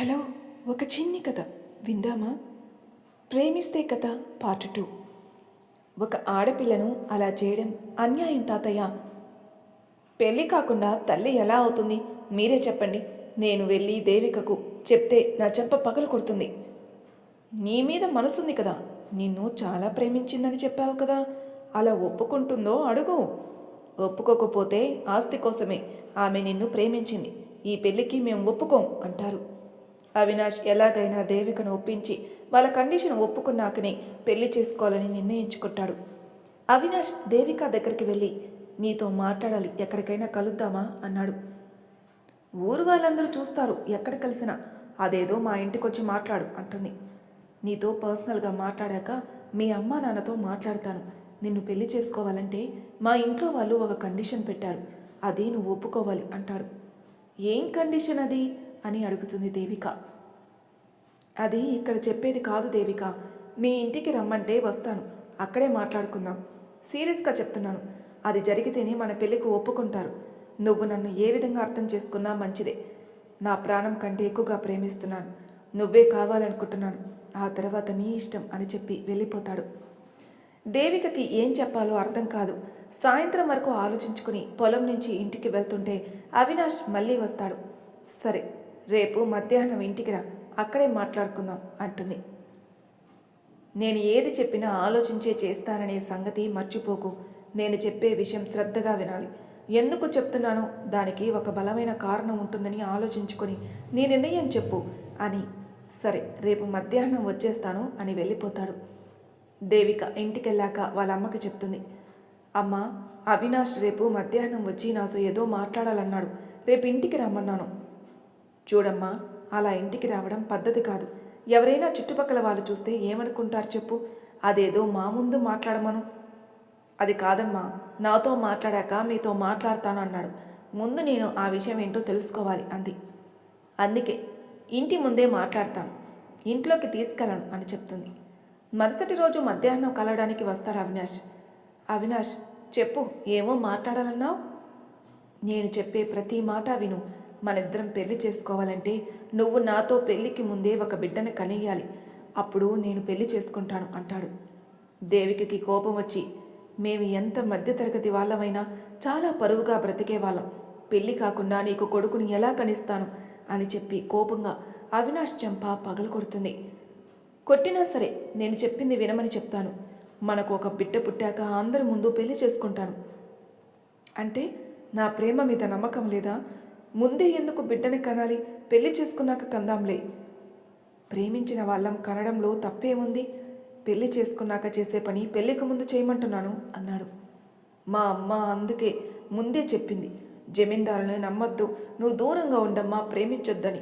Hello ఒక చిన్ని కథ విందామా? ప్రేమిస్తే కథ పార్ట్ టూ. ఒక ఆడపిల్లను అలా చేయడం అన్యాయం తాతయ్య. పెళ్ళి కాకుండా తల్లి ఎలా అవుతుంది మీరే చెప్పండి. నేను వెళ్ళి దేవికకు చెప్తే నా చెంప పగలు కొడుతుంది. నీ మీద మనసుంది కదా. నిన్ను చాలా ప్రేమించిందని చెప్పావు కదా. అలా ఒప్పుకుంటుందో అడుగు. ఒప్పుకోకపోతే ఆస్తి కోసమే ఆమె నిన్ను ప్రేమించింది. ఈ పెళ్ళికి మేము ఒప్పుకోం అంటారు. అవినాష్ ఎలాగైనా దేవికను ఒప్పించి వాళ్ళ కండిషన్ ఒప్పుకున్నాకనే పెళ్ళి చేసుకోవాలని నిర్ణయించుకుంటాడు. అవినాష్ దేవిక దగ్గరికి వెళ్ళి నీతో మాట్లాడాలి ఎక్కడికైనా కలుద్దామా? అన్నాడు. ఊరు వాళ్ళందరూ చూస్తారు ఎక్కడ కలిసినా. అదేదో మా ఇంటికొచ్చి మాట్లాడు అంటుంది. నీతో పర్సనల్గా మాట్లాడాక మీ అమ్మా నాన్నతో మాట్లాడతాను. నిన్ను పెళ్ళి చేసుకోవాలంటే మా ఇంట్లో వాళ్ళు ఒక కండిషన్ పెట్టారు. అది నువ్వు ఒప్పుకోవాలి అంటాడు. ఏం కండిషన్ అది? అని అడుగుతుంది దేవిక. అది ఇక్కడ చెప్పేది కాదు దేవిక. మీ ఇంటికి రమ్మంటే వస్తాను. అక్కడే మాట్లాడుకుందాం. సీరియస్గా చెప్తున్నాను. అది జరిగితేనే మన పెళ్ళికి ఒప్పుకుంటారు. నువ్వు నన్ను ఏ విధంగా అర్థం చేసుకున్నా మంచిదే. నా ప్రాణం కంటే ఎక్కువగా ప్రేమిస్తున్నాను. నువ్వే కావాలనుకుంటున్నాను. ఆ తర్వాత నీ ఇష్టం అని చెప్పి వెళ్ళిపోతాడు. దేవికకి ఏం చెప్పాలో అర్థం కాదు. సాయంత్రం వరకు ఆలోచించుకుని పొలం నుంచి ఇంటికి వెళ్తుంటే అవినాష్ మళ్ళీ వస్తాడు. సరే రేపు మధ్యాహ్నం ఇంటికి రా. అక్కడే మాట్లాడుకుందాం అంటుంది. నేను ఏది చెప్పినా ఆలోచించే చేస్తాననే సంగతి మర్చిపోకు. నేను చెప్పే విషయం శ్రద్ధగా వినాలి. ఎందుకు చెప్తున్నానో దానికి ఒక బలమైన కారణం ఉంటుందని ఆలోచించుకొని నీ నిర్ణయం చెప్పు అని సరే రేపు మధ్యాహ్నం వచ్చేస్తాను అని వెళ్ళిపోతాడు. దేవిక ఇంటికెళ్ళాక వాళ్ళ అమ్మకి చెప్తుంది. అమ్మ అవినాష్ రేపు మధ్యాహ్నం వచ్చి నాతో ఏదో మాట్లాడాలన్నాడు. రేపు ఇంటికి రమ్మన్నాను. చూడమ్మా అలా ఇంటికి రావడం పద్ధతి కాదు. ఎవరైనా చుట్టుపక్కల వాళ్ళు చూస్తే ఏమనుకుంటారు చెప్పు? అదేదో మా ముందు మాట్లాడమను. అది కాదమ్మా నాతో మాట్లాడాక మీతో మాట్లాడతాను అన్నాడు ముందు నేను ఆ విషయం ఏంటో తెలుసుకోవాలి అంది. అందుకే ఇంటి ముందే మాట్లాడతాను. ఇంట్లోకి తీసుకెళ్ళను అని చెప్తుంది. మరుసటి రోజు మధ్యాహ్నం కలవడానికి వస్తాడు అవినాష్. అవినాష్ చెప్పు ఏమో మాట్లాడాలన్నావు? నేను చెప్పే ప్రతి మాట విను. మనిద్దరం పెళ్ళి చేసుకోవాలంటే నువ్వు నాతో పెళ్ళికి ముందే ఒక బిడ్డను కనేయాలి. అప్పుడు నేను పెళ్ళి చేసుకుంటాను అంటాడు. దేవికకి కోపం వచ్చి మేము ఎంత మధ్యతరగతి వాళ్ళమైనా చాలా పరువుగా బ్రతికే వాళ్ళం. పెళ్ళి కాకుండా నీకు కొడుకుని ఎలా కనిస్తాను? అని చెప్పి కోపంగా అవినాష్ చెంప పగలు కొడుతుంది. కొట్టినా సరే నేను చెప్పింది వినమని చెప్తాను. మనకు ఒక బిడ్డ పుట్టాక అందరి ముందు పెళ్ళి చేసుకుంటాను. అంటే నా ప్రేమ మీద నమ్మకం లేదా? ముందే ఎందుకు బిడ్డని కనాలి? పెళ్ళి చేసుకున్నాక కందాంలే. ప్రేమించిన వాళ్ళం కనడంలో తప్పేముంది? పెళ్ళి చేసుకున్నాక చేసే పని పెళ్ళికి ముందు చేయమంటున్నాను అన్నాడు. మా అమ్మ అందుకే ముందే చెప్పింది జమీందారుని నమ్మద్దు నువ్వు దూరంగా ఉండమ్మా ప్రేమించొద్దని.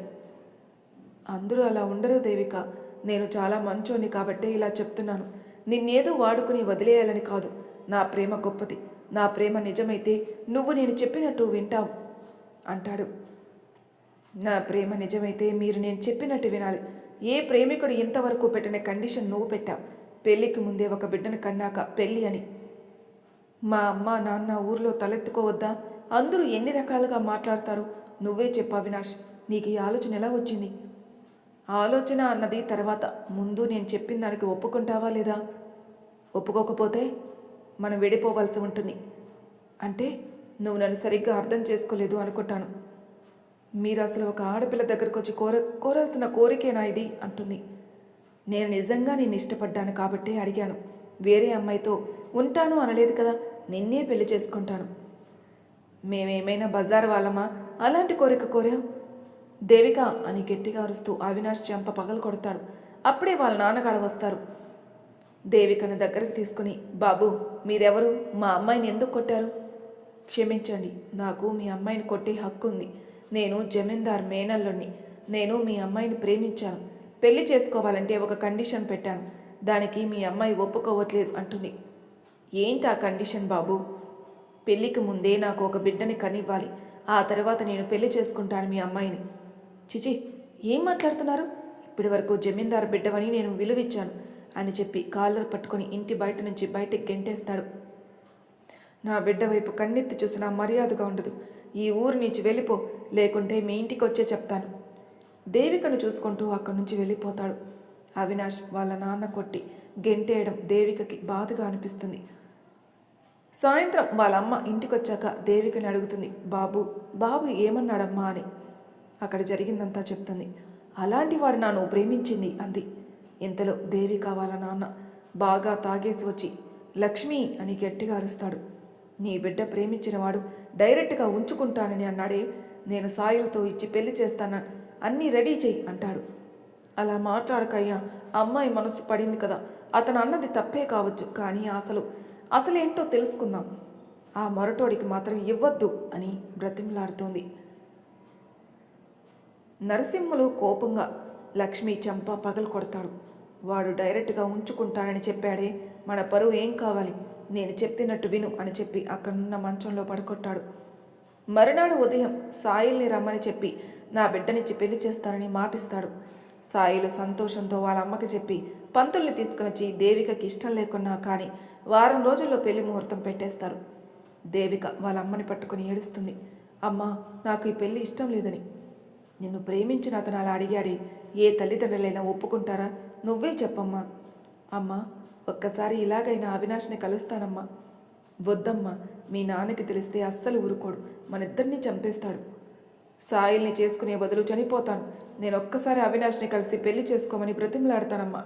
అందరూ అలా ఉండరు దేవిక నేను చాలా మంచోని కాబట్టే ఇలా చెప్తున్నాను. నిన్నేదో వాడుకుని వదిలేయాలని కాదు నా ప్రేమ గొప్పది నా ప్రేమ నిజమైతే నువ్వు నేను చెప్పినట్టు వింటావు. అంటాడు. నా ప్రేమ నిజమైతే మీరు నేను చెప్పినట్టు వినాలి. ఏ ప్రేమికుడు ఇంతవరకు పెట్టిన కండిషన్ నువ్వు పెట్టావు పెళ్ళికి ముందే ఒక బిడ్డను కన్నాక పెళ్ళి అని. మా అమ్మ నాన్న ఊర్లో తలెత్తుకోవద్దా? అందరూ ఎన్ని రకాలుగా మాట్లాడతారు? నువ్వే చెప్పు అవినాష్. నీకు ఈ ఆలోచన ఎలా వచ్చింది? ఆలోచన అన్నది తర్వాత. ముందు నేను చెప్పిన దానికి ఒప్పుకుంటావా లేదా? ఒప్పుకోకపోతే మనం విడిపోవాల్సి ఉంటుంది. అంటే నువ్వు నన్ను సరిగ్గా అర్థం చేసుకోలేదు అనుకుంటాను. మీరు అసలు ఒక ఆడపిల్ల దగ్గరకు వచ్చి కోర కోరాల్సిన కోరికేనా ఇది? అంటుంది. నేను నిజంగా నేను ఇష్టపడ్డాను కాబట్టి అడిగాను. వేరే అమ్మాయితో ఉంటాను అనలేదు కదా నిన్నే పెళ్ళి చేసుకుంటాను. మేమేమైనా బజార్ వాళ్ళమా? అలాంటి కోరిక కోరావు? దేవిక అని గట్టిగా అరుస్తూ అవినాష్ చెంప పగలు కొడతాడు. అప్పుడే వాళ్ళ నాన్నగాడ వస్తారు. దేవికను దగ్గరికి తీసుకుని బాబు మీరెవరు? మా అమ్మాయిని ఎందుకు కొట్టారు? క్షమించండి. నాకు మీ అమ్మాయిని కొట్టే హక్కు ఉంది. నేను జమీందార్ మేనల్లుణ్ణి. నేను మీ అమ్మాయిని ప్రేమించాను. పెళ్ళి చేసుకోవాలంటే ఒక కండిషన్ పెట్టాను. దానికి మీ అమ్మాయి ఒప్పుకోవట్లేదు అంటుంది. ఏంటి ఆ కండిషన్ బాబు? పెళ్ళికి ముందే నాకు ఒక బిడ్డని కనివ్వాలి. ఆ తర్వాత నేను పెళ్ళి చేసుకుంటాను మీ అమ్మాయిని. చిచి ఏం మాట్లాడుతున్నారు? ఇప్పటి వరకు జమీందారు బిడ్డవని నేను విలువిచ్చాను అని చెప్పి కాలర్ పట్టుకొని ఇంటి బయట నుంచి బయటికి గెంటేస్తాడు. నా బిడ్డ వైపు కన్నెత్తి చూసినా మర్యాదగా ఉండదు. ఈ ఊరు నుంచి వెళ్ళిపో లేకుంటే మీ ఇంటికి వచ్చే చెప్తాను. దేవికను చూసుకుంటూ అక్కడి నుంచి వెళ్ళిపోతాడు. అవినాష్ వాళ్ళ నాన్న కొట్టి గెంటేయడం దేవికకి బాధగా అనిపిస్తుంది. సాయంత్రం వాళ్ళ అమ్మ ఇంటికొచ్చాక దేవికని అడుగుతుంది బాబు బాబు ఏమన్నాడమ్మా? అని. అక్కడ జరిగిందంతా చెప్తుంది. అలాంటి వాడు నన్ను ప్రేమించింది అంది. ఇంతలో దేవిక వాళ్ళ నాన్న? బాగా తాగేసి వచ్చి లక్ష్మి అని గట్టిగా అరుస్తాడు. నీ బిడ్డ ప్రేమించినవాడు డైరెక్ట్గా ఉంచుకుంటానని అన్నాడే. నేను సాయిలతో ఇచ్చి పెళ్ళి చేస్తాను అన్నీ రెడీ చేయి అంటాడు. అలా మాట్లాడకయ్యా అమ్మాయి మనసు పడింది కదా అతను అన్నది తప్పే కావచ్చు కానీ అసలు అసలేంటో తెలుసుకుందాం. ఆ మొరటోడికి మాత్రం ఇవ్వద్దు అని బ్రతిమలాడుతోంది. నరసింహులు కోపంగా లక్ష్మి చంప పగలు కొడతాడు. వాడు డైరెక్ట్గా ఉంచుకుంటానని చెప్పాడే. మన పరువు ఏం కావాలి? నేను చెప్పినట్టు విను అని చెప్పి అక్కడున్న మంచంలో పడుకొట్టాడు మరునాడు ఉదయం సాయిల్ని రమ్మని చెప్పి నా బిడ్డనిచ్చి పెళ్ళి చేస్తానని మాటిస్తాడు. సాయిలు సంతోషంతో వాళ్ళ అమ్మకి చెప్పి పంతుల్ని తీసుకునొచ్చి దేవికకి ఇష్టం లేకున్నా కానీ వారం రోజుల్లో పెళ్ళి ముహూర్తం పెట్టేస్తారు. దేవిక వాళ్ళ అమ్మని పట్టుకుని ఏడుస్తుంది. అమ్మా నాకు ఈ పెళ్ళి ఇష్టం లేదని. నిన్ను ప్రేమించిన అతను అలా అడిగాడే ఏ తల్లిదండ్రులైనా ఒప్పుకుంటారా? నువ్వే చెప్పమ్మా. అమ్మా ఒక్కసారి ఇలాగైనా అవినాష్ని కలుస్తానమ్మా. వద్దమ్మా మీ నాన్నకి తెలిస్తే అస్సలు ఊరుకోడు. మనిద్దరినీ చంపేస్తాడు. సాయిల్ని చేసుకునే బదులు చనిపోతాను. నేను ఒక్కసారి అవినాష్ని కలిసి పెళ్ళి చేసుకోమని బ్రతిమలాడతానమ్మా.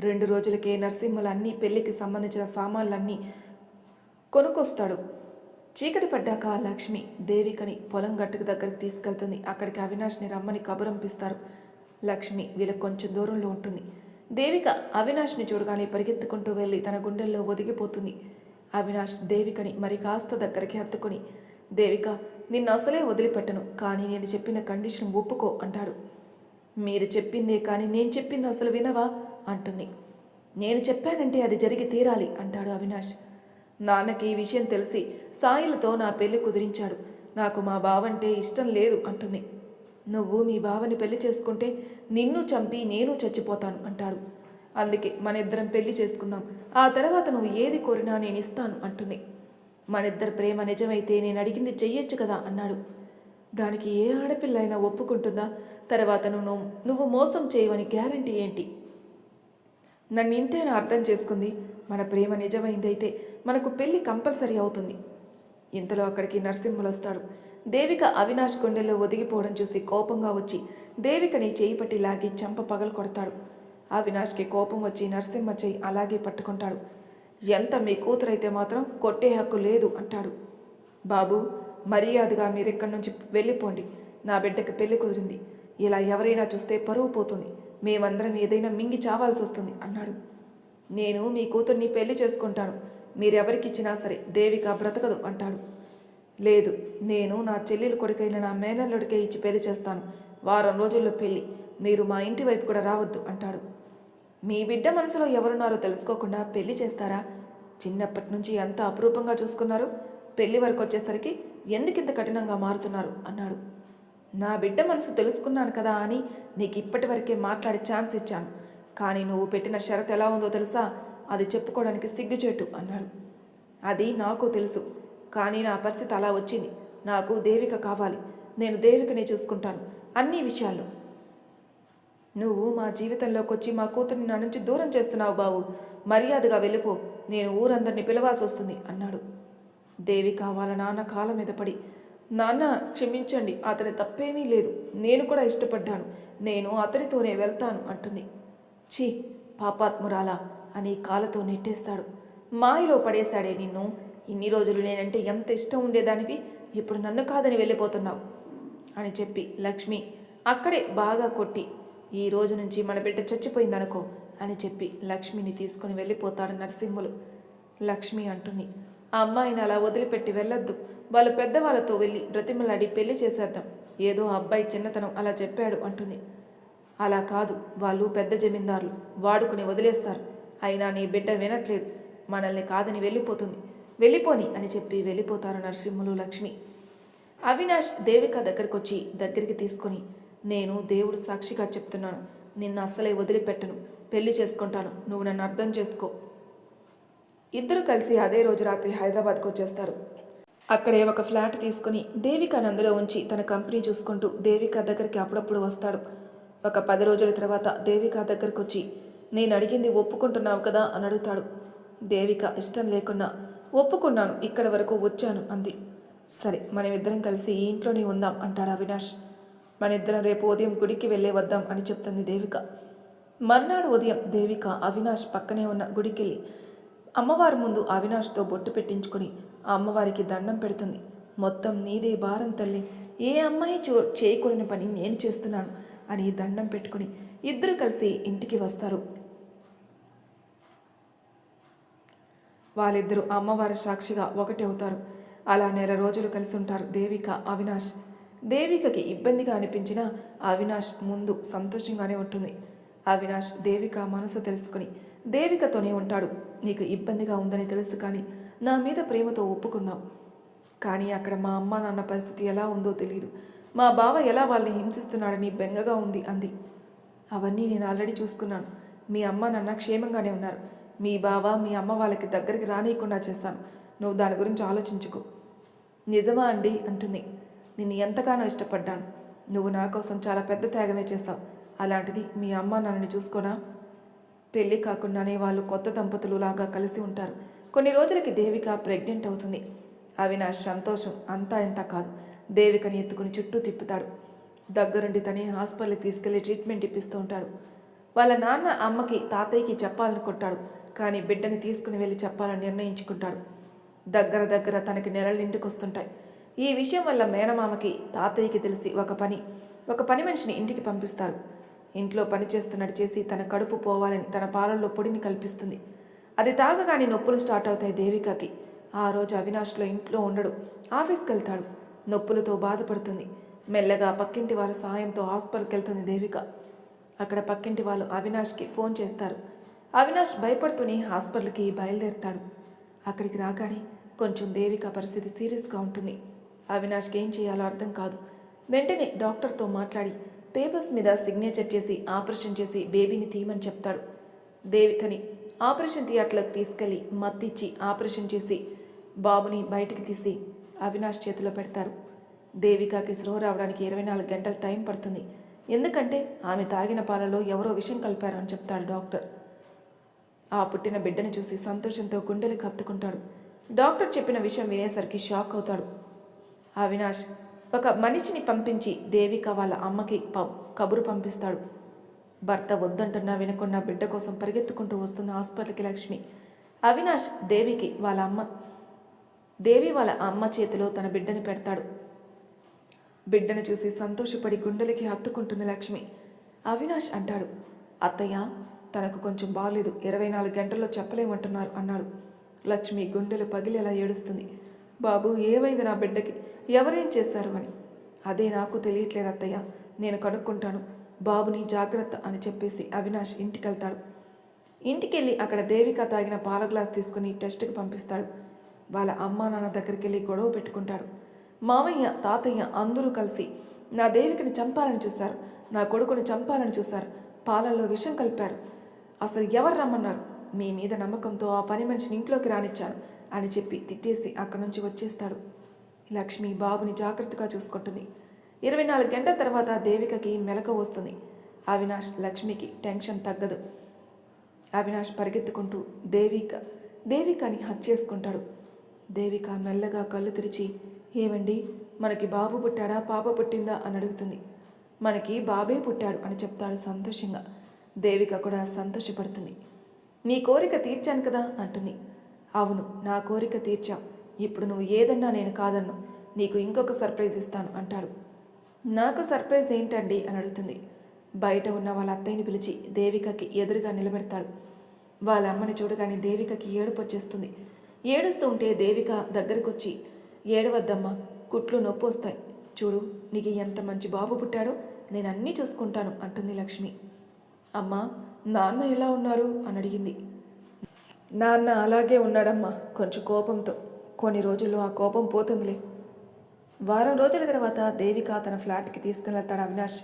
రెండు రోజులకే నరసింహులు అన్నీ పెళ్ళికి సంబంధించిన సామాన్లన్నీ కొనుక్కొస్తాడు. చీకటి పడ్డాక లక్ష్మి దేవికని పొలం గట్టుకు దగ్గరికి తీసుకెళ్తుంది. అక్కడికి అవినాష్ని రమ్మని కబురంపిస్తారు. లక్ష్మి వీళ్ళకి కొంచెం దూరంలో ఉంటుంది. దేవిక అవినాష్ని చూడగానే పరిగెత్తుకుంటూ వెళ్ళి తన గుండెల్లో ఒదిగిపోతుంది. అవినాష్ దేవికని మరి కాస్త దగ్గరికి హత్తుకుని దేవిక నిన్ను అసలే వదిలిపెట్టను కానీ నేను చెప్పిన కండిషన్ ఒప్పుకో అంటాడు. మీరు చెప్పిందే కానీ నేను చెప్పింది అసలు వినవా? అంటుంది. నేను చెప్పానంటే అది జరిగి తీరాలి అంటాడు అవినాష్. నాన్నకి ఈ విషయం తెలిసి సాయిలతో నా పెళ్ళి కుదిరించాడు. నాకు మా బావంటే ఇష్టం లేదు అంటుంది. నువ్వు మీ బావని పెళ్ళి చేసుకుంటే నిన్ను చంపి నేను చచ్చిపోతాను అంటాడు. అందుకే మన ఇద్దరం పెళ్ళి చేసుకుందాం. ఆ తర్వాత నువ్వు ఏది కోరినా నేను ఇస్తాను అంటుంది. మనిద్దరి ప్రేమ నిజమైతే నేను అడిగింది చెయ్యొచ్చు కదా అన్నాడు. దానికి ఏ ఆడపిల్ల అయినా ఒప్పుకుంటుందా? తర్వాత నువ్వు నువ్వు మోసం చేయవని గ్యారంటీ ఏంటి? నన్ను ఇంతేనా అర్థం చేసుకుంది. మన ప్రేమ నిజమైందైతే మనకు పెళ్ళి కంపల్సరీ అవుతుంది. ఇంతలో అక్కడికి నరసింహులు వస్తాడు. దేవిక అవినాష్ గుండెల్లో ఒదిగిపోవడం చూసి కోపంగా వచ్చి దేవికని చేయి పట్టి లాగి చంప పగలు కొడతాడు. అవినాష్కి కోపం వచ్చి నరసింహ చేయి అలాగే పట్టుకుంటాడు. ఎంత మీ కూతురైతే మాత్రం కొట్టే హక్కు లేదు అంటాడు. బాబు మర్యాదగా మీరిక్కడి నుంచి వెళ్ళిపోండి. నా బిడ్డకి పెళ్ళి కుదిరింది. ఇలా ఎవరైనా చూస్తే పరువు పోతుంది. మేమందరం ఏదైనా మింగి చావాల్సి వస్తుంది అన్నాడు. నేను మీ కూతుర్ని పెళ్ళి చేసుకుంటాను. మీరెవరికిచ్చినా సరే దేవిక బ్రతకదు అంటాడు. లేదు నేను నా చెల్లెలు కొడుకైన నా మేనల్లుడికే ఇచ్చి పెళ్ళి చేస్తాను. వారం రోజుల్లో పెళ్ళి మీరు మా ఇంటి వైపు కూడా రావద్దు అంటాడు. మీ బిడ్డ మనసులో ఎవరున్నారో తెలుసుకోకుండా పెళ్ళి చేస్తారా? చిన్నప్పటి నుంచి ఎంత అపురూపంగా చూసుకున్నారు? పెళ్ళి వరకు వచ్చేసరికి ఎందుకింత కఠినంగా మారుతున్నారు? అన్నాడు. నా బిడ్డ మనసు తెలుసుకున్నాను కదా అని నీకు ఇప్పటి వరకే మాట్లాడే ఛాన్స్ ఇచ్చాను. కానీ నువ్వు పెట్టిన షరత్ ఎలా ఉందో తెలుసా? అది చెప్పుకోవడానికి సిగ్గుచేటు అన్నాడు. అది నాకు తెలుసు. కానీ నా పరిస్థితి అలా వచ్చింది. నాకు దేవిక కావాలి. నేను దేవికనే చూసుకుంటాను. అన్ని విషయాల్లో. నువ్వు మా జీవితంలోకి వచ్చి మా కూతుర్ని నా నుంచి దూరం చేస్తున్నావు బావు. మర్యాదగా వెళ్ళిపో. నేను ఊరందరినీ పిలవాల్సి వస్తుంది అన్నాడు. దేవిక వాళ్ళ నాన్న కాళ్ళ మీద పడి నాన్న క్షమించండి. అతని తప్పేమీ లేదు. నేను కూడా ఇష్టపడ్డాను. నేను అతనితోనే వెళ్తాను అంటుంది. ఛీ పాపాత్మురాలా అని కాళ్ళతో నెట్టేస్తాడు. మాయలో పడేశాడే నిన్ను. ఇన్ని రోజులు నేనంటే ఎంత ఇష్టం ఉండేదానివి? ఇప్పుడు నన్ను కాదని వెళ్ళిపోతున్నావు అని చెప్పి లక్ష్మి అక్కడే బాగా కొట్టి ఈ రోజు నుంచి మన బిడ్డ చచ్చిపోయిందనుకో అని చెప్పి లక్ష్మిని తీసుకుని వెళ్ళిపోతాడు నరసింహులు. లక్ష్మి అంటుంది ఆ అమ్మాయిని అలా వదిలిపెట్టి వెళ్ళొద్దు. వాళ్ళు పెద్దవాళ్ళతో వెళ్ళి బ్రతిమలాడి పెళ్ళి చేసేద్దాం. ఏదో ఆ అబ్బాయి చిన్నతనం అలా చెప్పాడు అంటుంది. అలా కాదు వాళ్ళు పెద్ద జమీందారులు. వాడుకుని వదిలేస్తారు. అయినా నీ బిడ్డ వినట్లేదు. మనల్ని కాదని వెళ్ళిపోతుంది. వెళ్ళిపోని అని చెప్పి వెళ్ళిపోతారు నరసింహులు లక్ష్మి. అవినాష్ దేవిక దగ్గరికి వచ్చి దగ్గరికి తీసుకొని నేను దేవుడు సాక్షిగా చెప్తున్నాను. నిన్ను అస్సలే వదిలిపెట్టను. పెళ్ళి చేసుకుంటాను. నువ్వు నన్ను అర్థం చేసుకో. ఇద్దరు కలిసి అదే రోజు రాత్రి హైదరాబాద్కు వచ్చేస్తారు. అక్కడే ఒక ఫ్లాట్ తీసుకుని దేవిక నందులో ఉంచి తన కంపెనీ చూసుకుంటూ దేవిక దగ్గరికి అప్పుడప్పుడు వస్తాడు. ఒక పది రోజుల తర్వాత దేవిక దగ్గరకు వచ్చి నేను అడిగింది ఒప్పుకుంటున్నావు కదా? అని అడుగుతాడు. దేవిక ఇష్టం లేకున్నా ఒప్పుకున్నాను ఇక్కడి వరకు వచ్చాను అంది. సరే మనమిద్దరం కలిసి ఈ ఇంట్లోనే ఉందాం అంటాడు అవినాష్. మనిద్దరం రేపు ఉదయం గుడికి వెళ్ళే వద్దాం అని చెప్తుంది దేవిక. మర్నాడు ఉదయం దేవిక అవినాష్ పక్కనే ఉన్న గుడికెళ్ళి అమ్మవారి ముందు అవినాష్తో బొట్టు పెట్టించుకుని ఆ అమ్మవారికి దండం పెడుతుంది. మొత్తం నీదే భారం తల్లి. ఏ అమ్మాయి చూ చేయకూడని పని నేను చేస్తున్నాను అని దండం పెట్టుకుని ఇద్దరు కలిసి ఇంటికి వస్తారు. వాళ్ళిద్దరూ అమ్మవారి సాక్షిగా ఒకటి అవుతారు. అలా నెల రోజులు కలిసి ఉంటారు దేవిక అవినాష్. దేవికకి ఇబ్బందిగా అనిపించినా అవినాష్ ముందు సంతోషంగానే ఉంటుంది. అవినాష్ దేవిక మనసు తెలుసుకుని దేవికతోనే ఉంటాడు. నీకు ఇబ్బందిగా ఉందని తెలుసు కానీ నా మీద ప్రేమతో ఒప్పుకున్నావు. కానీ అక్కడ మా అమ్మ నాన్న పరిస్థితి ఎలా ఉందో తెలియదు మా బావ ఎలా వాళ్ళని హింసిస్తున్నాడని బెంగగా ఉంది అంది. అవన్నీ నేను ఆల్రెడీ చూసుకున్నాను. మీ అమ్మ నాన్న క్షేమంగానే ఉన్నారు. మీ బావ మీ అమ్మ వాళ్ళకి దగ్గరికి రానియకుండా చేస్తాను నువ్వు దాని గురించి ఆలోచించుకో. నిజమా అండి? అంటుంది. నిన్ను ఎంతగానో ఇష్టపడ్డాను. నువ్వు నా కోసం చాలా పెద్ద త్యాగమే చేస్తావు అలాంటిది మీ అమ్మ నన్ను చూసుకోనా? పెళ్ళి కాకుండానే వాళ్ళు కొత్త దంపతులు లాగా కలిసి ఉంటారు. కొన్ని రోజులకి దేవిక ప్రెగ్నెంట్ అవుతుంది. అవినాష్ సంతోషం. అంతా ఇంత కాదు. దేవికని ఎత్తుకుని చుట్టూ తిప్పుతాడు. దగ్గరుండి తనే హాస్పిటల్కి తీసుకెళ్ళి ట్రీట్మెంట్ ఇప్పిస్తూ ఉంటాడు. వాళ్ళ నాన్న అమ్మకి తాతయ్యకి చెప్పాలనుకుంటాడు కానీ బిడ్డని తీసుకుని వెళ్ళి చెప్పాలని నిర్ణయించుకుంటాడు. దగ్గర దగ్గర తనకి నెలలు ఇంటికొస్తుంటాయి ఈ విషయం వల్ల మేనమామకి తాతయ్యకి తెలిసి ఒక పని ఒక పని మనిషిని ఇంటికి పంపిస్తారు. ఇంట్లో పనిచేస్తున్నట్టు చేసి తన కడుపు పోవాలని తన పాలల్లో పొడిని కల్పిస్తుంది. అది తాగగానే నొప్పులు స్టార్ట్ అవుతాయి దేవికకి. ఆ రోజు అవినాష్లో ఇంట్లో ఉండడు ఆఫీస్కి వెళ్తాడు నొప్పులతో బాధపడుతుంది. మెల్లగా పక్కింటి వాళ్ళ సహాయంతో హాస్పిటల్కి వెళ్తుంది దేవిక. అక్కడ పక్కింటి వాళ్ళు అవినాష్కి ఫోన్ చేస్తారు. అవినాష్ భయపడుతూనే హాస్పిటల్కి బయలుదేరుతాడు. అక్కడికి రాగానే కొంచెం దేవిక పరిస్థితి సీరియస్గా ఉంటుంది. అవినాష్కి ఏం చేయాలో అర్థం కాదు. వెంటనే డాక్టర్తో మాట్లాడి పేపర్స్ మీద సిగ్నేచర్ చేసి ఆపరేషన్ చేసి బేబీని తీయమని చెప్తాడు. దేవికని ఆపరేషన్ థియేటర్లోకి తీసుకెళ్ళి మత్తిచ్చి ఆపరేషన్ చేసి బాబుని బయటికి తీసి అవినాష్ చేతిలో పెడతారు. దేవికకి స్పృహ రావడానికి ఇరవై నాలుగు గంటల టైం పడుతుంది. ఎందుకంటే ఆమె తాగిన పాలలో ఎవరో విషం కలిపారని చెప్తాడు డాక్టర్. ఆ పుట్టిన బిడ్డని చూసి సంతోషంతో గుండెలు కత్తుకుంటాడు. డాక్టర్ చెప్పిన విషయం వినేసరికి షాక్ అవుతాడు. అవినాష్ ఒక మనిషిని పంపించి దేవిక వాళ్ళ అమ్మకి ప- కబురు పంపిస్తాడు. భర్త వద్దంటున్నా వినకుండా బిడ్డ కోసం పరిగెత్తుకుంటూ వస్తున్న హాస్పిటల్కి లక్ష్మి. అవినాష్ దేవికి వాళ్ళ అమ్మ దేవి వాళ్ళ అమ్మ చేతిలో తన బిడ్డని పెడతాడు. బిడ్డను చూసి సంతోషపడి గుండెలకి హత్తుకుంటుంది లక్ష్మి. అవినాష్ అంటాడు అత్తయ్య తనకు కొంచెం బాగాలేదు ఇరవై నాలుగు గంటల్లో చెప్పలేమంటున్నారు అన్నాడు. లక్ష్మి గుండెలు పగిలేలా ఏడుస్తుంది. బాబు ఏమైంది నా బిడ్డకి? ఎవరేం చేశారు అని? అదే నాకు తెలియట్లేదు అత్తయ్య. నేను కనుక్కుంటాను. బాబుని జాగ్రత్త అని చెప్పేసి అవినాష్ ఇంటికి వెళ్తాడు ఇంటికెళ్ళి అక్కడ దేవిక తాగిన పాల గ్లాస్ తీసుకుని టెస్ట్కి పంపిస్తాడు. వాళ్ళ అమ్మా నాన్న దగ్గరికి వెళ్ళి గొడవ పెట్టుకుంటాడు. మామయ్య తాతయ్య అందరూ కలిసి నా దేవికని చంపాలని చూశారు. నా కొడుకుని చంపాలని చూశారు. పాలల్లో విషం కలిపారు. అసలు ఎవరు రమ్మన్నారు మీ మీద నమ్మకంతో ఆ పని మనిషిని ఇంట్లోకి రానిచ్చాను అని చెప్పి తిట్టేసి అక్కడి నుంచి వచ్చేస్తాడు. లక్ష్మి బాబుని జాగ్రత్తగా చూసుకుంటుంది. ఇరవై నాలుగు గంటల తర్వాత దేవికకి మెలక వస్తుంది. అవినాష్ లక్ష్మికి టెన్షన్ తగ్గదు. అవినాష్ పరిగెత్తుకుంటూ దేవిక దేవికని హత్య చేసుకుంటాడు. దేవిక మెల్లగా కళ్ళు తెరిచి ఏమండి? మనకి బాబు పుట్టాడా? పాప పుట్టిందా? అని అడుగుతుంది. మనకి బాబే పుట్టాడు అని చెప్తాడు సంతోషంగా. దేవిక కూడా సంతోషపడుతుంది. నీ కోరిక తీర్చాను కదా అంటుంది. అవును నా కోరిక తీర్చావు ఇప్పుడు నువ్వు ఏదన్నా నేను కాదన్ను. నీకు ఇంకొక సర్ప్రైజ్ ఇస్తాను అంటాడు. నాకు సర్ప్రైజ్ ఏంటండి అని అడుగుతుంది. బయట ఉన్న వాళ్ళ అత్తయ్యని పిలిచి దేవికకి ఎదురుగా నిలబెడతాడు. వాళ్ళ అమ్మని చూడగానే దేవికకి ఏడుపు వచ్చేస్తుంది. ఏడుస్తూ ఉంటే దేవిక దగ్గరకొచ్చి ఏడవద్దమ్మా కుట్లు నొప్పి వస్తాయి చూడు నీకు ఎంత మంచి బాబు పుట్టాడో నేను అన్నీ చూసుకుంటాను అంటుంది లక్ష్మి. అమ్మా నాన్న ఎలా ఉన్నారు? అని అడిగింది. నాన్న అలాగే ఉన్నాడమ్మా కొంచెం కోపంతో. కొన్ని రోజుల్లో ఆ కోపం పోతుందిలే. వారం రోజుల తర్వాత దేవిక తన ఫ్లాట్కి తీసుకెళ్తాడు అవినాష్.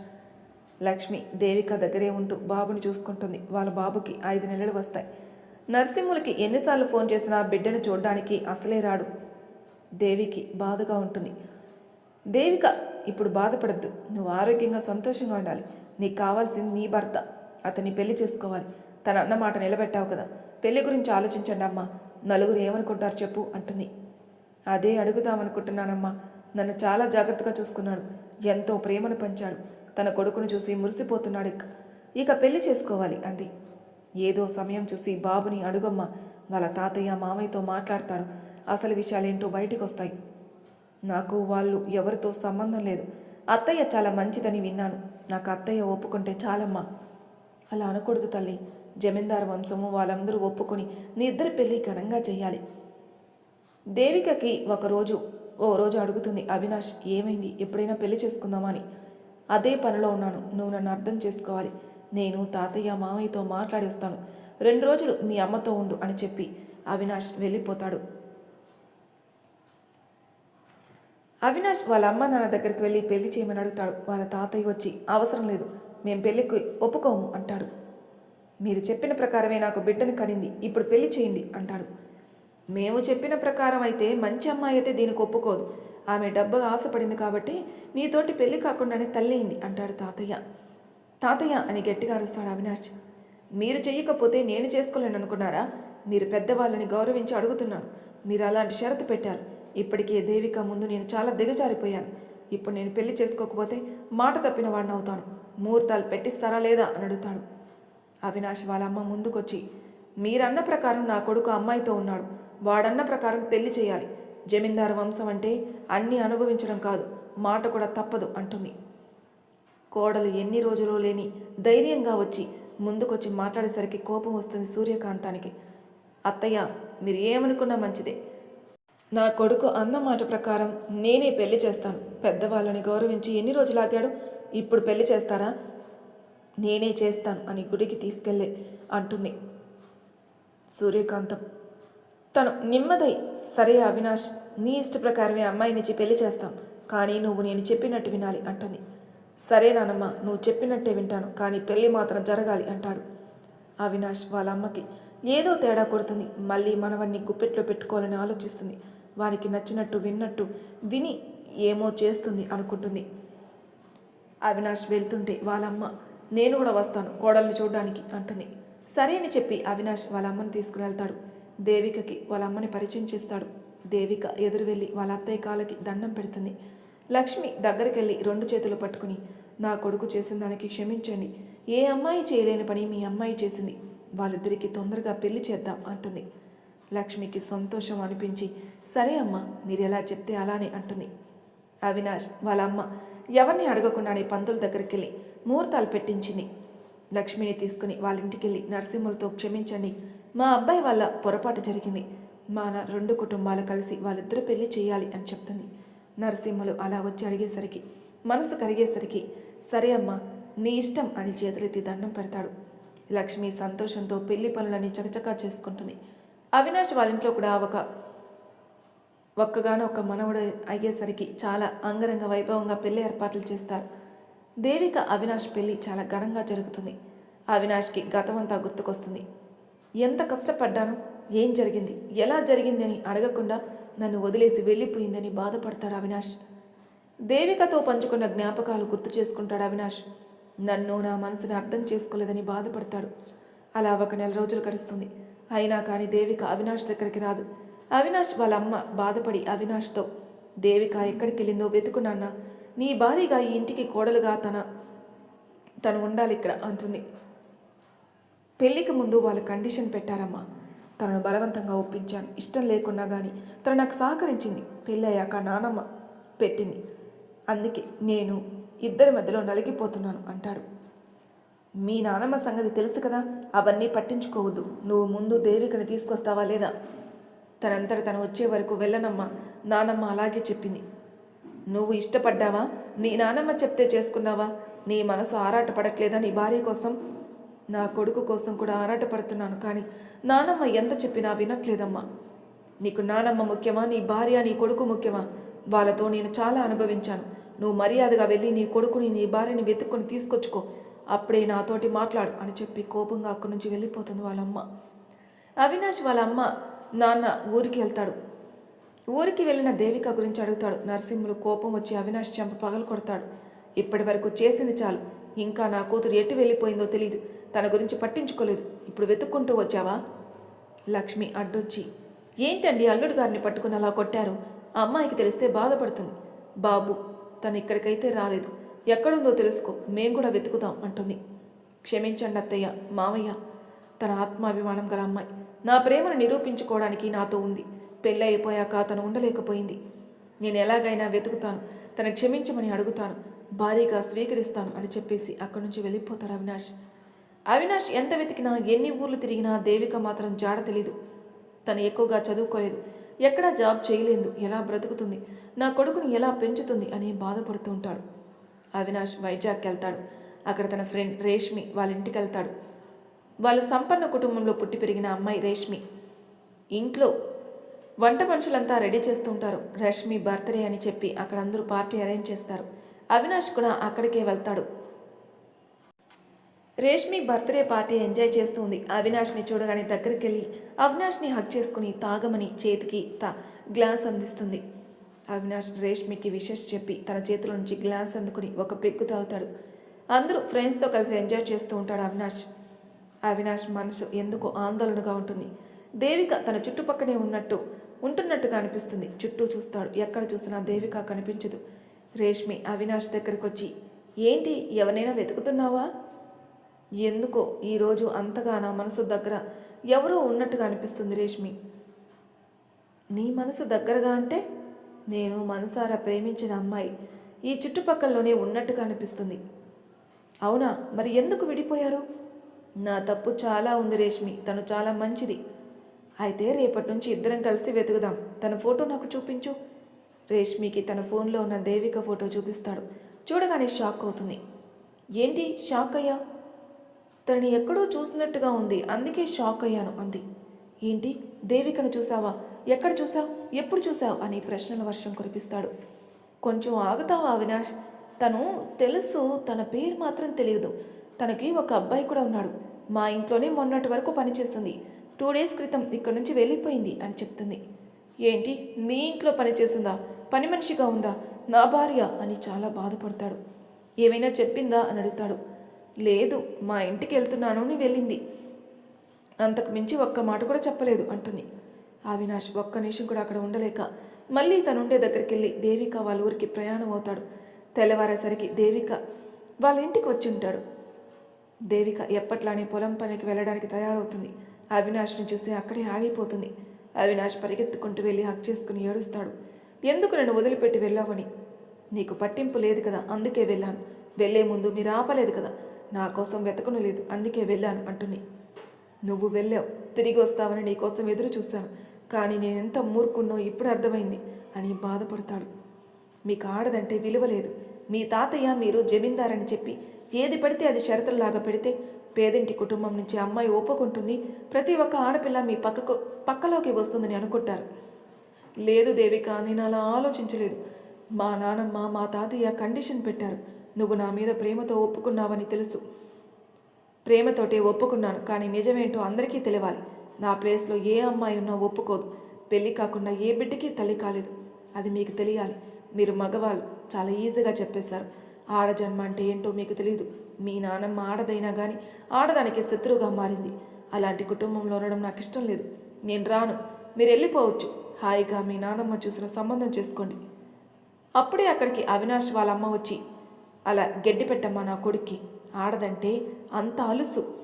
లక్ష్మి దేవిక దగ్గరే ఉంటూ బాబుని చూసుకుంటుంది. వాళ్ళ బాబుకి ఐదు నెలలు వస్తాయి. నరసింహులకి ఎన్నిసార్లు ఫోన్ చేసినా బిడ్డను చూడడానికి అసలే రాడు. దేవికి బాధగా ఉంటుంది. దేవిక ఇప్పుడు బాధపడద్దు. నువ్వు ఆరోగ్యంగా సంతోషంగా ఉండాలి. నీకు కావాల్సింది నీ భర్త. అతన్ని పెళ్ళి చేసుకోవాలి. తన అన్న మాట నిలబెట్టావు కదా. పెళ్ళి గురించి ఆలోచించండి అమ్మా. నలుగురు ఏమనుకుంటారు చెప్పు అంటుంది. అదే అడుగుదామనుకుంటున్నానమ్మా. నన్ను చాలా జాగ్రత్తగా చూసుకున్నాడు. ఎంతో ప్రేమను పంచాడు. తన కొడుకును చూసి మురిసిపోతున్నాడు ఇక. ఇక పెళ్ళి చేసుకోవాలి అంది. ఏదో సమయం చూసి బాబుని అడుగమ్మ. వాళ్ళ తాతయ్య మామయ్యతో మాట్లాడతాడు. అసలు విషయాలేంటో బయటికి వస్తాయి నాకు వాళ్ళు ఎవరితో సంబంధం లేదు. అత్తయ్య చాలా మంచిదని విన్నాను. నాకు అత్తయ్య ఒప్పుకుంటే చాలమ్మా. అలా అనకూడదు తల్లి. జమీందారు వంశము వాళ్ళందరూ ఒప్పుకొని నీ ఇద్దరి పెళ్ళి ఘనంగా చేయాలి దేవికకి ఒకరోజు ఓ రోజు అడుగుతుంది అవినాష్ ఏమైంది? ఎప్పుడైనా పెళ్ళి చేసుకుందామా? అని. అదే పనిలో ఉన్నాను. నువ్వు నన్ను అర్థం చేసుకోవాలి. నేను తాతయ్య మామయ్యతో మాట్లాడి వస్తాను రెండు రోజులు మీ అమ్మతో ఉండు అని చెప్పి అవినాష్ వెళ్ళిపోతాడు. అవినాష్ వాళ్ళ అమ్మ నాన్న దగ్గరికి వెళ్ళి పెళ్ళి చేయమని అడుగుతాడు. వాళ్ళ తాతయ్య వచ్చి అవసరం లేదు. మేం పెళ్ళికి ఒప్పుకోము అంటాడు. మీరు చెప్పిన ప్రకారమే నాకు బిడ్డను కనింది ఇప్పుడు పెళ్ళి చేయండి అంటాడు. మేము చెప్పిన ప్రకారం అయితే మంచి అమ్మాయి అయితే దీనికి ఒప్పుకోదు. ఆమె డబ్బుగా ఆశపడింది కాబట్టి నీతోటి పెళ్ళి కాకుండానే తల్లింది అంటాడు తాతయ్య. తాతయ్య అని గట్టిగా అరుస్తాడు అవినాష్. మీరు చెయ్యకపోతే నేను చేసుకోలేను అనుకున్నారా? మీరు పెద్దవాళ్ళని గౌరవించి అడుగుతున్నాను. మీరు అలాంటి షరతు పెట్టారు. ఇప్పటికే దేవిక ముందు నేను చాలా దిగజారిపోయాను. ఇప్పుడు నేను పెళ్ళి చేసుకోకపోతే మాట తప్పిన వాడిని అవుతాను. ముహూర్తాలు పెట్టిస్తారా లేదా అని అడుగుతాడు. అవినాష్ వాళ్ళ అమ్మ ముందుకొచ్చి మీరన్న ప్రకారం నా కొడుకు అమ్మాయితో ఉన్నాడు. వాడన్న ప్రకారం పెళ్ళి చేయాలి. జమీందారు వంశం అంటే అన్నీ అనుభవించడం కాదు. మాట కూడా తప్పదు అంటుంది. కోడలు ఎన్ని రోజులు లేని ధైర్యంగా వచ్చి ముందుకొచ్చి మాట్లాడేసరికి కోపం వస్తుంది సూర్యకాంతానికి. అత్తయ్య మీరు ఏమనుకున్నా మంచిదే. నా కొడుకు అన్న మాట ప్రకారం నేనే పెళ్ళి చేస్తాను. పెద్దవాళ్ళని గౌరవించి ఎన్ని రోజులు ఆగాడు? ఇప్పుడు పెళ్ళి చేస్తారా? నేనే చేస్తాను అని గుడికి తీసుకెళ్ళే అంటుంది సూర్యకాంతం. తను నిమ్మదై సరే అవినాష్ నీ ఇష్ట ప్రకారమే అమ్మాయినిచ్చి పెళ్ళి చేస్తాం కానీ నువ్వు నేను చెప్పినట్టు వినాలి అంటుంది. సరే నానమ్మ నువ్వు చెప్పినట్టే వింటాను కానీ పెళ్ళి మాత్రం జరగాలి అంటాడు అవినాష్ వాళ్ళ అమ్మకి ఏదో తేడా కొడుతుంది మళ్ళీ మనవన్ని గుప్పెట్లో పెట్టుకోవాలని ఆలోచిస్తుంది. వానికి నచ్చినట్టు విన్నట్టు విని ఏమో చేస్తుంది అనుకుంటుంది. అవినాష్ వెళ్తుంటే వాళ్ళమ్మ నేను కూడా వస్తాను కోడల్ని చూడడానికి అంటుంది. సరే అని చెప్పి అవినాష్ వాళ్ళ అమ్మని తీసుకుని వెళ్తాడు దేవికకి వాళ్ళ అమ్మని పరిచయం చేస్తాడు. దేవిక ఎదురు వెళ్ళి వాళ్ళ అత్తయ్య కాళ్ళకి దండం పెడుతుంది. లక్ష్మి దగ్గరికి వెళ్ళి రెండు చేతులు పట్టుకుని నా కొడుకు చేసిన దానికి క్షమించండి. ఏ అమ్మాయి చేయలేని పని మీ అమ్మాయి చేసింది. వాళ్ళిద్దరికీ తొందరగా పెళ్ళి చేద్దాం అంటుంది. లక్ష్మికి సంతోషం అనిపించి సరే అమ్మా మీరు ఎలా చెప్తే అలానే అంటుంది. అవినాష్ వాళ్ళ అమ్మ ఎవరిని అడగకుండానే పంతుల దగ్గరికి వెళ్ళి ముహూర్తాలు పెట్టించింది. లక్ష్మిని తీసుకుని వాళ్ళ ఇంటికి వెళ్ళి నరసింహులతో క్షమించండి. మా అబ్బాయి వాళ్ళ పొరపాటు జరిగింది. మా నా రెండు కుటుంబాలు కలిసి వాళ్ళిద్దరు పెళ్ళి చేయాలి అని చెప్తుంది. నరసింహులు అలా వచ్చి అడిగేసరికి మనసు కరిగేసరికి సరే అమ్మా నీ ఇష్టం అని చేతులెత్తి దండం పెడతాడు. లక్ష్మి సంతోషంతో పెళ్ళి పనులని చకచకా చేసుకుంటుంది. అవినాష్ వాళ్ళ ఇంట్లో కూడా ఒక ఒక్కగానో ఒక మనవడు అయ్యేసరికి చాలా అంగరంగ వైభవంగా పెళ్ళి ఏర్పాట్లు చేస్తారు. దేవిక అవినాష్ పెళ్ళి చాలా ఘనంగా జరుగుతుంది. అవినాష్కి గతమంతా గుర్తుకొస్తుంది. ఎంత కష్టపడ్డాను? ఏం జరిగింది? ఎలా జరిగింది అని అడగకుండా నన్ను వదిలేసి వెళ్ళిపోయిందని బాధపడతాడు అవినాష్. దేవికతో పంచుకున్న జ్ఞాపకాలు గుర్తు చేసుకుంటాడు అవినాష్. నన్ను నా మనసుని అర్థం చేసుకోలేదని బాధపడతాడు. అలా ఒక నెల రోజులు గడుస్తుంది. అయినా కానీ దేవిక అవినాష్ దగ్గరికి రాదు. అవినాష్ వాళ్ళ అమ్మ బాధపడి అవినాష్తో దేవిక ఎక్కడికి వెళ్ళిందో వెతుకున్నాన్న నీ భార్యగా ఈ ఇంటికి కోడలుగా తన తను ఉండాలి ఇక్కడ అంటుంది. పెళ్ళికి ముందు వాళ్ళు కండిషన్ పెట్టారమ్మా. తనను బలవంతంగా ఒప్పించాను. ఇష్టం లేకున్నా కానీ తను నాకు సహకరించింది. పెళ్ళయ్యాక నానమ్మ పెట్టింది. అందుకే నేను ఇద్దరి మధ్యలో నలిగిపోతున్నాను అంటాడు. మీ నానమ్మ సంగతి తెలుసు కదా? అవన్నీ పట్టించుకోవద్దు. నువ్వు ముందు దేవికని తీసుకొస్తావా లేదా? తనంతట తను వచ్చే వరకు వెళ్ళనమ్మా నానమ్మ అలాగే చెప్పింది. నువ్వు ఇష్టపడ్డావా? నీ నానమ్మ చెప్తే చేసుకున్నావా? నీ మనసు ఆరాటపడట్లేదా నీ భార్య కోసం? నా కొడుకు కోసం కూడా ఆరాటపడుతున్నాను కానీ నానమ్మ ఎంత చెప్పినా వినట్లేదమ్మా. నీకు నానమ్మ ముఖ్యమా? నీ భార్య నీ కొడుకు ముఖ్యమా? వాళ్ళతో నేను చాలా అనుభవించాను. నువ్వు మర్యాదగా వెళ్ళి నీ కొడుకుని నీ భార్యని వెతుక్కొని తీసుకొచ్చుకో. అప్పుడే నాతోటి మాట్లాడు అని చెప్పి కోపంగా అక్కడి నుంచి వెళ్ళిపోతుంది వాళ్ళమ్మ. అవినాష్ వాళ్ళ అమ్మ నాన్న ఊరికి వెళ్తాడు. ఊరికి వెళ్ళిన దేవిక గురించి అడుగుతాడు. నరసింహులు కోపం వచ్చి అవినాష్ చెంప పగలు కొడతాడు. ఇప్పటి వరకు చేసింది చాలు. ఇంకా నా కూతురు ఎటు వెళ్ళిపోయిందో తెలియదు తన గురించి పట్టించుకోలేదు. ఇప్పుడు వెతుక్కుంటూ వచ్చావా? లక్ష్మి అడ్డొచ్చి ఏంటండి అల్లుడు గారిని పట్టుకుని అలా కొట్టారు? ఆ అమ్మాయికి తెలిస్తే బాధపడుతుంది. బాబు తను ఇక్కడికైతే రాలేదు. ఎక్కడుందో తెలుసుకో. మేం కూడా వెతుకుతాం అంటుంది. క్షమించండి అత్తయ్య మామయ్య తన ఆత్మాభిమానం గల అమ్మాయి. నా ప్రేమను నిరూపించుకోవడానికి నాతో ఉంది. పెళ్ళయిపోయాక తను ఉండలేకపోయింది. నేను ఎలాగైనా వెతుకుతాను. తను క్షమించమని అడుగుతాను. భారీగా స్వీకరిస్తాను అని చెప్పేసి అక్కడి నుంచి వెళ్ళిపోతాడు అవినాష్. అవినాష్ ఎంత వెతికినా ఎన్ని ఊర్లు తిరిగినా దేవిక మాత్రం జాడ తెలీదు. తను ఎక్కువగా చదువుకోలేదు. ఎక్కడా జాబ్ చేయలేదు. ఎలా బ్రతుకుతుంది? నా కొడుకుని ఎలా పెంచుతుంది అని బాధపడుతూ ఉంటాడు. అవినాష్ వైజాగ్కి వెళ్తాడు అక్కడ తన ఫ్రెండ్ రేష్మి వాళ్ళ ఇంటికి వెళ్తాడు వాళ్ళ సంపన్న కుటుంబంలో పుట్టి పెరిగిన అమ్మాయి రేష్మి. ఇంట్లో వంట మనుషులంతా రెడీ చేస్తుంటారు. రష్మి బర్త్డే అని చెప్పి అక్కడ అందరూ పార్టీ అరేంజ్ చేస్తారు. అవినాష్ కూడా అక్కడికే వెళ్తాడు. రేష్మి బర్త్డే పార్టీ ఎంజాయ్ చేస్తుంది. అవినాష్ని చూడగానే దగ్గరికి వెళ్ళి అవినాష్ని హక్ చేసుకుని తాగమని చేతికి తా గ్లాస్ అందిస్తుంది. అవినాష్ రేష్మికి విషెస్ చెప్పి తన చేతిలో నుంచి గ్లాస్ అందుకుని ఒక పెగ్గు తాగుతాడు. అందరూ ఫ్రెండ్స్తో కలిసి ఎంజాయ్ చేస్తూ ఉంటాడు అవినాష్. అవినాష్ మనసు ఎందుకో ఆందోళనగా ఉంటుంది? దేవిక తన చుట్టుపక్కనే ఉన్నట్టు ఉంటున్నట్టుగా అనిపిస్తుంది. చుట్టూ చూస్తాడు. ఎక్కడ చూసినా దేవిక కనిపించదు. రేష్మి అవినాష్ దగ్గరకు వచ్చి ఏంటి ఎవరైనా వెతుకుతున్నావా? ఎందుకో ఈరోజు అంతగా నా మనసు దగ్గర ఎవరో ఉన్నట్టుగా అనిపిస్తుంది రేష్మి. నీ మనసు దగ్గరగా అంటే? నేను మనసారా ప్రేమించిన అమ్మాయి. ఈ చుట్టుపక్కలలోనే ఉన్నట్టుగా అనిపిస్తుంది. అవునా? మరి ఎందుకు విడిపోయారు? నా తప్పు చాలా ఉంది రేష్మి తను చాలా మంచిది. అయితే రేపటి నుంచి ఇద్దరం కలిసి వెతుకుదాం. తన ఫోటో నాకు చూపించు. రేష్మికి తన ఫోన్లో ఉన్న దేవిక ఫోటో చూపిస్తాడు. చూడగానే షాక్ అవుతుంది. ఏంటి షాక్ అయ్యా? తనని ఎక్కడో చూసినట్టుగా ఉంది. అందుకే షాక్ అయ్యాను అంది. ఏంటి? దేవికను చూసావా? ఎక్కడ చూసావు? ఎప్పుడు చూసావు? అని ప్రశ్నల వర్షం కురిపిస్తాడు. కొంచెం ఆగుతావా అవినాష్? తను తెలుసు తన పేరు మాత్రం తెలియదు తనకి ఒక అబ్బాయి కూడా ఉన్నాడు. మా ఇంట్లోనే మొన్నటి వరకు పనిచేస్తుంది టూ డేస్ క్రితం ఇక్కడి నుంచి వెళ్ళిపోయింది అని చెప్తుంది. ఏంటి? మీ ఇంట్లో పనిచేస్తుందా పని మనిషిగా ఉందా? నా భార్య అని చాలా బాధపడతాడు. ఏమైనా చెప్పిందా? అని అడుగుతాడు. లేదు మా ఇంటికి వెళ్తున్నాను అని వెళ్ళింది. అంతకు మించి ఒక్క మాట కూడా చెప్పలేదు అంటుంది. అవినాష్ ఒక్క నిమిషం కూడా అక్కడ ఉండలేక మళ్ళీ తనుండే దగ్గరికి వెళ్ళి దేవిక వాళ్ళ ఊరికి ప్రయాణం అవుతాడు. తెల్లవారేసరికి దేవిక వాళ్ళ ఇంటికి వచ్చి ఉంటాడు. దేవిక ఎప్పట్లానే పొలం పనికి వెళ్ళడానికి తయారవుతుంది. అవినాష్ని చూసి అక్కడే ఆగిపోతుంది. అవినాష్ పరిగెత్తుకుంటూ వెళ్ళి హక్ చేసుకుని ఏడుస్తాడు. ఎందుకు నన్ను వదిలిపెట్టి వెళ్ళావని? నీకు పట్టింపు లేదు కదా అందుకే వెళ్ళాను. వెళ్ళే ముందు మీరు ఆపలేదు కదా నా కోసం వెతకను లేదు అందుకే వెళ్ళాను అంటుంది. నువ్వు వెళ్ళావు తిరిగి వస్తావని నీ కోసం ఎదురు చూశాను కానీ నేను ఎంత మూర్ఖున్నో ఇప్పుడు అర్థమైంది అని బాధపడతాడు. మీకు ఆడదంటే విలువ లేదు. మీ తాతయ్య మీరు జమీందారని చెప్పి ఏది పడితే అది షరతుల్లాగా పెడితే పేదింటి కుటుంబం నుంచి అమ్మాయి ఒప్పుకుంటుంది. ప్రతి ఒక్క ఆడపిల్ల మీ పక్కకు పక్కలోకి వస్తుందని అనుకుంటారు. లేదు దేవిక నేను అలా ఆలోచించలేదు. మా నానమ్మ మా తాతయ్య కండిషన్ పెట్టారు. నువ్వు నా మీద ప్రేమతో ఒప్పుకున్నావని తెలుసు. ప్రేమతోటే ఒప్పుకున్నాను కానీ నిజమేంటో అందరికీ తెలియాలి నా ప్లేస్లో ఏ అమ్మాయి ఉన్నా ఒప్పుకోదు. పెళ్ళి కాకుండా ఏ బిడ్డకి తల్లి కాలేదు. అది మీకు తెలియాలి. మీరు మగవాళ్ళు. చాలా ఈజీగా చెప్పేశారు. ఆడజన్మ అంటే ఏంటో మీకు తెలియదు మీ నానమ్మ ఆడదైనా కానీ ఆడదానికి శత్రువుగా మారింది. అలాంటి కుటుంబంలో ఉండడం నాకు ఇష్టం లేదు. నేను రాను. మీరు వెళ్ళిపోవచ్చు. హాయిగా మీ నానమ్మ చూసిన సంబంధం చేసుకోండి. అప్పుడే అక్కడికి అవినాష్ వాళ్ళ అమ్మ వచ్చి అలా గడ్డి పెట్టమ్మా నా కొడుక్కి. ఆడదంటే అంత అలుసు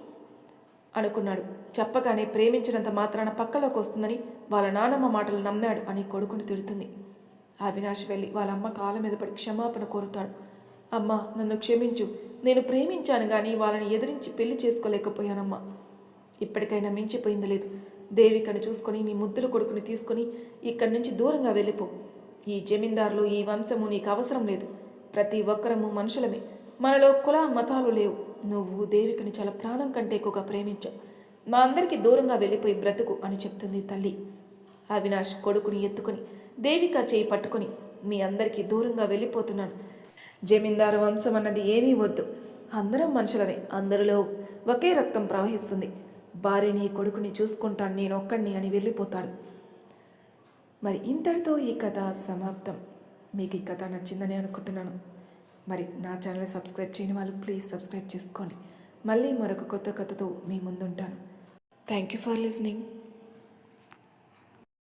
అనుకున్నాడు. చెప్పగానే ప్రేమించినంత మాత్రాన పక్కలోకి వస్తుందని వాళ్ళ నానమ్మ మాటలు నమ్మాడు అని కొడుకుని తిడుతుంది. అవినాష్ వెళ్ళి వాళ్ళ అమ్మ కాళ్ళ మీద పడి క్షమాపణ కోరుతాడు. అమ్మా నన్ను క్షమించు. నేను ప్రేమించాను కానీ వాళ్ళని ఎదిరించి పెళ్ళి చేసుకోలేకపోయానమ్మా. ఇప్పటికైనా మించిపోయింది లేదు. దేవికను చూసుకొని నీ ముద్దుల కొడుకుని తీసుకొని ఇక్కడి నుంచి దూరంగా వెళ్ళిపో. ఈ జమీందారులు ఈ వంశము నీకు అవసరం లేదు. ప్రతి ఒక్కరము మనుషులమే. మనలో కుల మతాలు లేవు. నువ్వు దేవికని చాలా ప్రాణం కంటే ఎక్కువగా ప్రేమించావు. మా అందరికీ దూరంగా వెళ్ళిపోయి బ్రతుకు అని చెప్తుంది తల్లి. అవినాష్ కొడుకుని ఎత్తుకొని దేవిక చేయి పట్టుకొని మీ అందరికీ దూరంగా వెళ్ళిపోతున్నాను. జమీందారు వంశం అన్నది ఏమీ వద్దు. అందరం మనుషులమే. అందరిలో ఒకే రక్తం ప్రవహిస్తుంది. భార్యని కొడుకుని చూసుకుంటాను నేను ఒక్కడిని అని వెళ్ళిపోతాడు. మరి ఇంతటితో ఈ కథ సమాప్తం. మీకు ఈ కథ నచ్చిందని అనుకుంటున్నాను. మరి నా ఛానల్ సబ్స్క్రైబ్ చేయని వాళ్ళు ప్లీజ్ సబ్స్క్రైబ్ చేసుకోండి. మళ్ళీ మరొక కొత్త కథతో మీ ముందుంటాను. Thank you for listening.